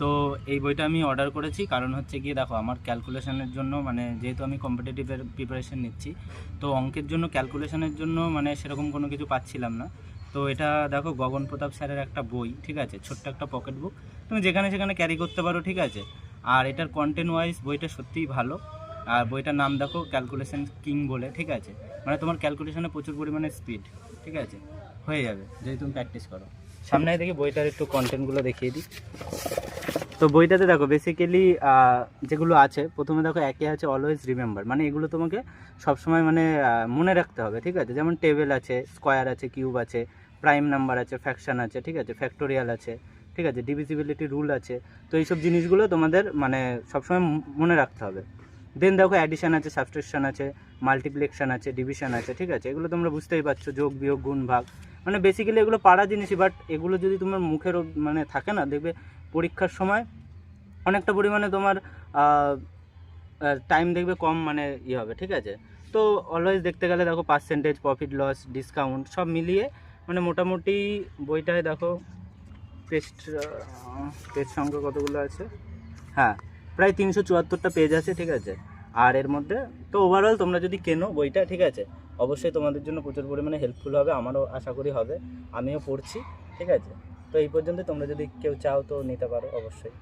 তো এই বইটা আমি অর্ডার করেছি। কারণ হচ্ছে গিয়ে দেখো, আমার ক্যালকুলেশনের জন্য মানে যেহেতু আমি কম্পিটিটিভের প্রিপারেশন নিচ্ছি, তো অঙ্কের জন্য ক্যালকুলেশনের জন্য মানে সেরকম কোনো কিছু পাচ্ছিলাম না। তো এটা দেখো, গগন প্রতাপ স্যারের একটা বই, ঠিক আছে? ছোট্ট একটা পকেট বুক তুমি যেখানে সেখানে ক্যারি করতে পারো, ঠিক আছে? আর এটার কন্টেন্ট ওয়াইজ বইটা সত্যিই ভালো। আর বইটার নাম দেখো ক্যালকুলেশন কিং বলে, ঠিক আছে? মানে তোমার ক্যালকুলেশনে প্রচুর পরিমাণে স্পিড ঠিক আছে? হয়ে যাবে, যদি তুমি প্র্যাকটিস করো। সামনে দেখি বইটার একটু কন্টেন্টগুলো দেখিয়ে দিই। তো বইটাতে দেখো বেসিক্যালি যেগুলো আছে, প্রথমে দেখো একে আছে অলওয়েজ রিমেম্বার মানে এগুলো তোমাকে সবসময় মানে মনে রাখতে হবে, ঠিক আছে? যেমন টেবিল আছে স্কোয়ার আছে কিউব আছে প্রাইম নাম্বার আছে ফ্যাকশন আছে, ঠিক আছে? ফ্যাক্টোরিয়াল আছে, ঠিক আছে? ডিভিজিবিলিটি রুল আছে, তো এইসব জিনিসগুলো তোমাদের মানে সবসময় মনে রাখতে হবে। দেন দেখো অ্যাডিশন আছে সাবস্ট্রাকশন আছে মাল্টিপ্লেকশান আছে ডিভিশন আছে, ঠিক আছে? এগুলো তোমরা বুঝতেই পারছ, যোগ, বিয়োগ, গুণ, ভাগ। মানে বেসিক্যালি এগুলো পারা জিনিসই বাট এগুলো যদি তোমার মুখের মানে থাকে না, দেখবে পরীক্ষার সময় অনেকটা পরিমাণে তোমার টাইম দেখবে কম মানে ইয়ে হবে, ঠিক আছে? তো অলওয়েজ দেখতে গেলে দেখো পার্সেন্টেজ প্রফিট লস ডিসকাউন্ট সব মিলিয়ে মানে মোটামুটি বইটায় দেখো পেস্ট পেজ সংখ্যা কতগুলো আছে? হ্যাঁ প্রায় তিনশো চুয়াত্তরটা পেজ আছে, ঠিক আছে? আর এর মধ্যে, তো ওভারঅল তোমরা যদি কেনো বইটা, ঠিক আছে? অবশ্যই তোমাদের জন্য প্রচুর পরিমাণে হেল্পফুল হবে, আমারও আশা করি হবে, আমিও পড়ছি, ঠিক আছে? তো এই পর্যন্ত তোমরা যদি কেউ চাও তো নিতে পারো অবশ্যই।